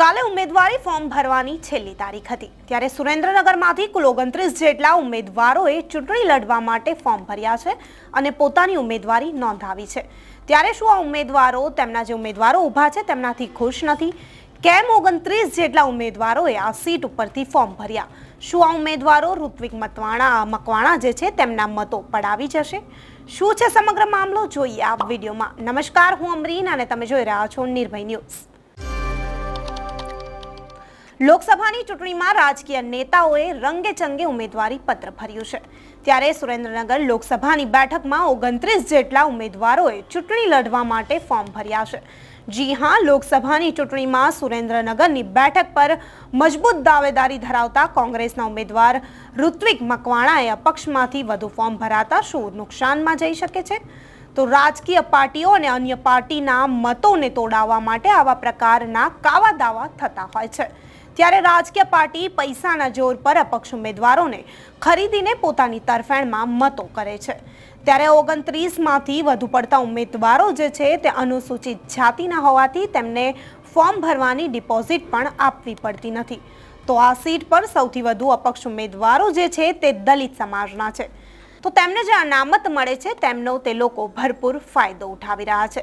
કાલે ઉમેદવારી ફોર્મ ભરવાની છેલ્લી તારીખ હતી. ત્યારે સુરેન્દ્રનગરમાંથી કુલ ઓગણત્રીસ જેટલા ઉમેદવારોએ ચૂંટણી લડવા માટે ફોર્મ ભર્યા છે અને પોતાની ઉમેદવારી નોંધાવી છે. ત્યારે શું આ ઉમેદવારો, તેમના જે ઉમેદવારો ઊભા છે તેમનાથી ખુશ નથી? કેમ ઓગણત્રીસ જેટલા ઉમેદવારોએ આ સીટ ઉપરથી ફોર્મ ભર્યા? શું આ ઉમેદવારો ઋત્વિક મતવાણા મકવાણા જે છે તેમના મતો પડાવી જશે? શું છે સમગ્ર મામલો? જોઈએ આ વિડીયોમાં. નમસ્કાર, હું અમરીન અને તમે જોઈ રહ્યા છો નિર્ભય ન્યૂઝ. લોકસભાની ચૂંટણીમાં રાજકીય નેતાઓએ રંગે ચંગે ઉમેદવારી પત્ર ભર્યું છે. ત્યારે સુરેન્દ્રનગર લોકસભાની બેઠકમાં ઓગણત્રીસ જેટલા ઉમેદવારોએ ચૂંટણી લડવા માટે ફોર્મ ભર્યા છે. જી હા, લોકસભાની ચૂંટણીમાં સુરેન્દ્રનગરની બેઠક પર મજબૂત દાવેદારી ધરાવતા કોંગ્રેસના ઉમેદવાર ઋત્વિક મકવાણાએ અપક્ષમાંથી વધુ ફોર્મ ભરાતા શું નુકસાનમાં જઈ શકે છે? તો રાજકીય પાર્ટીઓ અને અન્ય પાર્ટીના મતોને તોડાવવા માટે આવા પ્રકારના કાવા દાવા થતા હોય છે. ત્યારે રાજકીય પાર્ટી પૈસાના જોર પર અપક્ષ ઉમેદવારોને ખરીદીને પોતાની તરફેણમાં મતો કરે છે. ત્યારે ઓગણત્રીસમાંથી વધુ પડતા ઉમેદવારો જે છે તે અનુસૂચિત જાતિના હોવાથી તેમને ફોર્મ ભરવાની ડિપોઝિટ પણ આપવી પડતી નથી. તો આ સીટ પર સૌથી વધુ અપક્ષ ઉમેદવારો જે છે તે દલિત સમાજના છે. તો તેમને જે અનામત મળે છે, તેમનો તે લોકો ભરપૂર ફાયદો ઉઠાવી રહ્યા છે.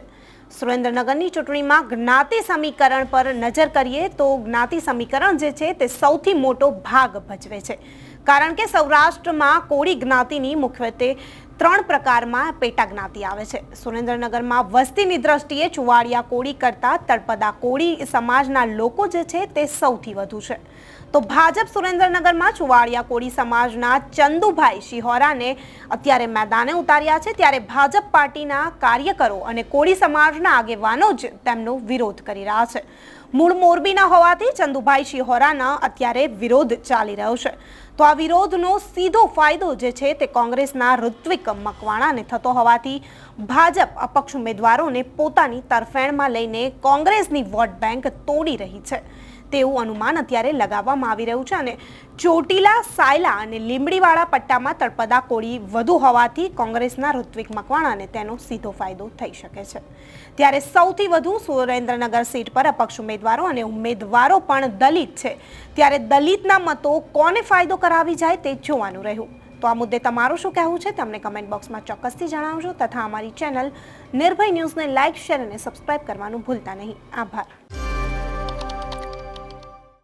સુરેન્દ્રનગરની ચૂંટણીમાં જ્ઞાતિ સમીકરણ પર નજર કરીએ તો જ્ઞાતિ સમીકરણ જે છે, તે સૌથી મોટો ભાગ ભજવે છે. કારણ કે સૌરાષ્ટ્રમાં કોળી જ્ઞાતિની મુખ્યત્વે ત્રણ પ્રકારમાં પેટા જ્ઞાતિ આવે છે. સુરેન્દ્રનગરમાં વસ્તીની દ્રષ્ટિએ ચુવાડિયા કોળી કરતાં તળપદા કોળી સમાજના લોકો જે છે તે સૌથી વધુ છે. તો ભાજપ સુરેન્દ્રનગરમાં ચુવાડિયા કોળી સમાજના ચંદુભાઈ શિહોરાને અત્યારે મેદાને ઉતાર્યા છે. ત્યારે ભાજપ પાર્ટીના કાર્યકરો અને કોળી સમાજના આગેવાનો જ તેમનો વિરોધ કરી રહ્યા છે. મૂળ મોરબીના હોવાથી ચંદુભાઈ શિહોરાના અત્યારે વિરોધ ચાલી રહ્યો છે. તો આ વિરોધનો સીધો ફાયદો જે છે તે કોંગ્રેસના ઋત્વિક મકવાણાને થતો હોવાથી ભાજપ અપક્ષ ઉમેદવારોને પોતાની તરફેણમાં લઈને કોંગ્રેસની વોટ બેંક તોડી રહી છે. તેવું અનુમાન અત્યારે લગાવવામાં આવી રહ્યું છે અને ચોટીલા, સાયલા અને લીંબડીવાળા પટ્ટામાં તળપદા કોળી વધુ હોવાથી કોંગ્રેસના ઋત્વિક મકવાણાને તેનો સીધો ફાયદો થઈ શકે છે. ત્યારે સૌથી વધુ સુરેન્દ્રનગર સીટ પર અપક્ષ ઉમેદવારો અને ઉમેદવારો પણ દલિત છે. ત્યારે દલિતના મતો કોને ફાયદો કરાવી જાય તે જોવાનું રહ્યું. તો આ મુદ્દે તમારું શું કહેવું છે તમને કમેન્ટ બોક્સમાં ચોક્કસથી જણાવજો તથા અમારી ચેનલ નિર્ભય ન્યૂઝને લાઇક શેર અને સબસ્ક્રાઇબ કરવાનું ભૂલતા નહીં. આભાર.